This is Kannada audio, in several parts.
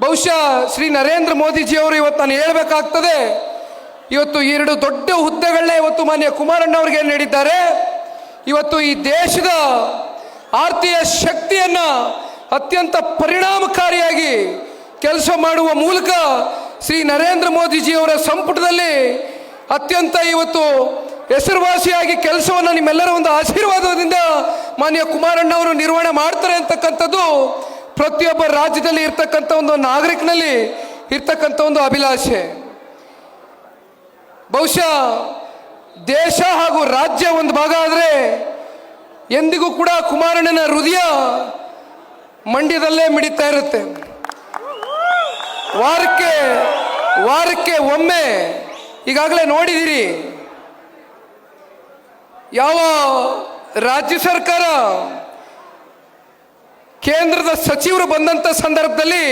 ಬಹುಶಃ ಶ್ರೀ ನರೇಂದ್ರ ಮೋದಿಜಿಯವರು ಇವತ್ತು ನಾನು ಹೇಳಬೇಕಾಗ್ತದೆ. ಇವತ್ತು ಎರಡು ದೊಡ್ಡ ಹುದ್ದೆಗಳನ್ನ ಇವತ್ತು ಮಾನ್ಯ ಕುಮಾರಣ್ಣ ಅವರಿಗೆ ನೀಡಿದ್ದಾರೆ. ಇವತ್ತು ಈ ದೇಶದ ಆರ್ಥಿಕ ಶಕ್ತಿಯನ್ನ ಅತ್ಯಂತ ಪರಿಣಾಮಕಾರಿಯಾಗಿ ಕೆಲಸ ಮಾಡುವ ಮೂಲಕ ಶ್ರೀ ನರೇಂದ್ರ ಮೋದಿಜಿಯವರ ಸಂಪುಟದಲ್ಲಿ ಅತ್ಯಂತ ಇವತ್ತು ಹೆಸರುವಾಸಿಯಾಗಿ ಕೆಲಸವನ್ನು ನಿಮ್ಮೆಲ್ಲರ ಒಂದು ಆಶೀರ್ವಾದದಿಂದ ಮಾನ್ಯ ಕುಮಾರಣ್ಣವರು ನಿರ್ವಹಣೆ ಮಾಡ್ತಾರೆ ಅಂತಕ್ಕಂಥದ್ದು ಪ್ರತಿಯೊಬ್ಬ ರಾಜ್ಯದಲ್ಲಿ ಇರ್ತಕ್ಕಂಥ ಒಂದು ನಾಗರಿಕನಲ್ಲಿ ಇರ್ತಕ್ಕಂಥ ಒಂದು ಅಭಿಲಾಷೆ. ಬಹುಶಃ ದೇಶ ಹಾಗೂ ರಾಜ್ಯ ಒಂದು ಭಾಗ ಆದರೆ ಎಂದಿಗೂ ಕೂಡ ಕುಮಾರಣ್ಣನ ಹೃದಯ ಮಂಡ್ಯದಲ್ಲೇ ಮಿಡಿತಾ ಇರುತ್ತೆ. ವಾರಕ್ಕೆ ವಾರಕ್ಕೆ ಒಮ್ಮೆ ಈಗಾಗಲೇ ನೋಡಿದಿರಿ. ಯಾವ ರಾಜ್ಯ ಸರ್ಕಾರ ಕೇಂದ್ರದ ಸಚಿವರು ಬಂದಂಥ ಸಂದರ್ಭದಲ್ಲಿ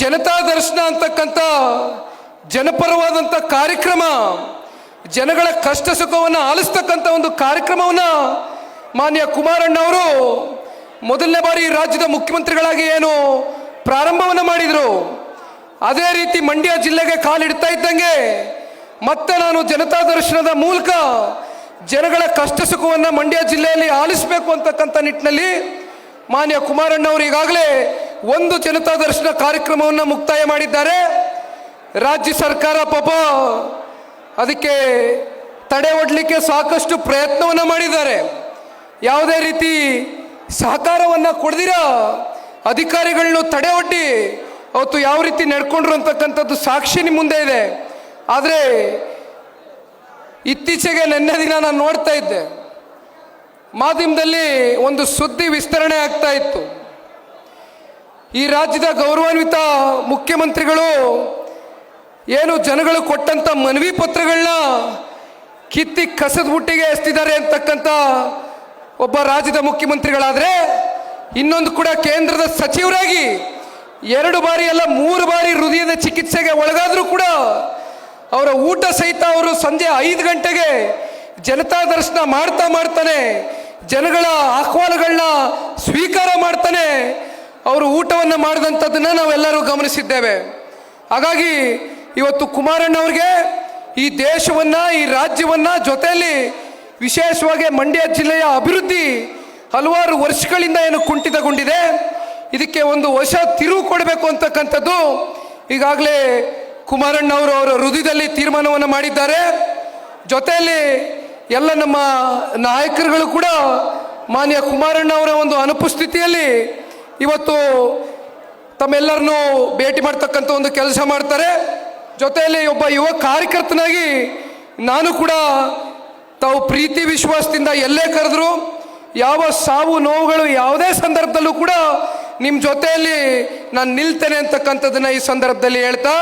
ಜನತಾ ದರ್ಶನ ಅಂತಕ್ಕಂಥ ಜನಪರವಾದಂಥ ಕಾರ್ಯಕ್ರಮ, ಜನಗಳ ಕಷ್ಟ ಸುಖವನ್ನು ಆಲಿಸ್ತಕ್ಕಂಥ ಒಂದು ಕಾರ್ಯಕ್ರಮವನ್ನು ಮಾನ್ಯ ಕುಮಾರಣ್ಣ ಅವರು ಮೊದಲನೇ ಬಾರಿ ರಾಜ್ಯದ ಮುಖ್ಯಮಂತ್ರಿಗಳಾಗಿ ಏನು ಪ್ರಾರಂಭವನ್ನು ಮಾಡಿದರು. ಅದೇ ರೀತಿ ಮಂಡ್ಯ ಜಿಲ್ಲೆಗೆ ಕಾಲಿಡ್ತಾ ಇದ್ದಂಗೆ ಮತ್ತೆ ನಾನು ಜನತಾ ದರ್ಶನದ ಮೂಲಕ ಜನಗಳ ಕಷ್ಟ ಸುಖವನ್ನು ಮಂಡ್ಯ ಜಿಲ್ಲೆಯಲ್ಲಿ ಆಲಿಸಬೇಕು ಅಂತಕ್ಕಂಥ ನಿಟ್ಟಿನಲ್ಲಿ ಮಾನ್ಯ ಕುಮಾರಣ್ಣ ಅವರು ಈಗಾಗಲೇ ಒಂದು ಜನತಾ ದರ್ಶನ ಕಾರ್ಯಕ್ರಮವನ್ನು ಮುಕ್ತಾಯ ಮಾಡಿದ್ದಾರೆ. ರಾಜ್ಯ ಸರ್ಕಾರ ಪಾಪ ಅದಕ್ಕೆ ತಡೆ ಒಡ್ಲಿಕ್ಕೆ ಸಾಕಷ್ಟು ಪ್ರಯತ್ನವನ್ನು ಮಾಡಿದ್ದಾರೆ. ಯಾವುದೇ ರೀತಿ ಸಹಕಾರವನ್ನು ಕೊಡ್ದಿರ ಅಧಿಕಾರಿಗಳನ್ನು ತಡೆ ಒಡ್ಡಿ ಅವತ್ತು ಯಾವ ರೀತಿ ನಡ್ಕೊಂಡ್ರು ಅಂತಕ್ಕಂಥದ್ದು ಸಾಕ್ಷಿ ನಿಮ್ಮ ಮುಂದೆ ಇದೆ. ಆದರೆ ಇತ್ತೀಚೆಗೆ ನಿನ್ನೆ ದಿನ ನಾನು ನೋಡ್ತಾ ಇದ್ದೆ. ಮಾಧ್ಯಮದಲ್ಲಿ ಒಂದು ಸುದ್ದಿ ವಿಸ್ತರಣೆ ಆಗ್ತಾ ಇತ್ತು. ಈ ರಾಜ್ಯದ ಗೌರವಾನ್ವಿತ ಮುಖ್ಯಮಂತ್ರಿಗಳು ಏನು ಜನಗಳು ಕೊಟ್ಟಂತ ಮನವಿ ಪತ್ರಗಳನ್ನ ಕಿತ್ತಿ ಕಸದ ಬುಟ್ಟಿಗೆ ಎಸ್ತಿದ್ದಾರೆ ಅಂತಕ್ಕಂಥ ಒಬ್ಬ ರಾಜ್ಯದ ಮುಖ್ಯಮಂತ್ರಿಗಳಾದರೆ ಇನ್ನೊಂದು ಕೂಡ ಕೇಂದ್ರದ ಸಚಿವರಾಗಿ ಎರಡು ಬಾರಿ ಅಲ್ಲ, ಮೂರು ಬಾರಿ ಹೃದಯದ ಚಿಕಿತ್ಸೆಗೆ ಒಳಗಾದರೂ ಕೂಡ ಅವರ ಊಟ ಸಹಿತ ಅವರು ಸಂಜೆ ಐದು ಗಂಟೆಗೆ ಜನತಾ ದರ್ಶನ ಮಾಡ್ತಾ ಮಾಡ್ತಾನೆ, ಜನಗಳ ಆಹ್ವಾನಗಳನ್ನ ಸ್ವೀಕಾರ ಮಾಡ್ತಾನೆ, ಅವರು ಊಟವನ್ನು ಮಾಡಿದಂಥದ್ದನ್ನು ನಾವೆಲ್ಲರೂ ಗಮನಿಸಿದ್ದೇವೆ. ಹಾಗಾಗಿ ಇವತ್ತು ಕುಮಾರಣ್ಣವ್ರಿಗೆ ಈ ದೇಶವನ್ನ, ಈ ರಾಜ್ಯವನ್ನ ಜೊತೆಯಲ್ಲಿ ವಿಶೇಷವಾಗಿ ಮಂಡ್ಯ ಜಿಲ್ಲೆಯ ಅಭಿವೃದ್ಧಿ ಹಲವಾರು ವರ್ಷಗಳಿಂದ ಏನು ಕುಂಠಿತಗೊಂಡಿದೆ, ಇದಕ್ಕೆ ಒಂದು ಹೊಸ ತಿರುವು ಕೊಡಬೇಕು ಅಂತಕ್ಕಂಥದ್ದು ಈಗಾಗಲೇ ಕುಮಾರಣ್ಣ ಅವರು ಅವರ ಹೃದಯದಲ್ಲಿ ತೀರ್ಮಾನವನ್ನು ಮಾಡಿದ್ದಾರೆ. ಜೊತೆಯಲ್ಲಿ ಎಲ್ಲ ನಮ್ಮ ನಾಯಕರುಗಳು ಕೂಡ ಮಾನ್ಯ ಕುಮಾರಣ್ಣ ಅವರ ಒಂದು ಅನುಪಸ್ಥಿತಿಯಲ್ಲಿ ಇವತ್ತು ತಮ್ಮೆಲ್ಲರನ್ನೂ ಭೇಟಿ ಮಾಡ್ತಕ್ಕಂಥ ಒಂದು ಕೆಲಸ ಮಾಡ್ತಾರೆ. ಜೊತೆಯಲ್ಲಿ ಒಬ್ಬ ಯುವ ಕಾರ್ಯಕರ್ತನಾಗಿ ನಾನು ಕೂಡ ತಾವು ಪ್ರೀತಿ ವಿಶ್ವಾಸದಿಂದ ಎಲ್ಲೇ ಕರೆದ್ರು, ಯಾವ ಸಾವು ನೋವುಗಳು ಯಾವುದೇ ಸಂದರ್ಭದಲ್ಲೂ ಕೂಡ ನಿಮ್ಮ ಜೊತೆಯಲ್ಲಿ ನಾನು ನಿಲ್ತೇನೆ ಅಂತಕ್ಕಂಥದ್ದನ್ನು ಈ ಸಂದರ್ಭದಲ್ಲಿ ಹೇಳ್ತಾ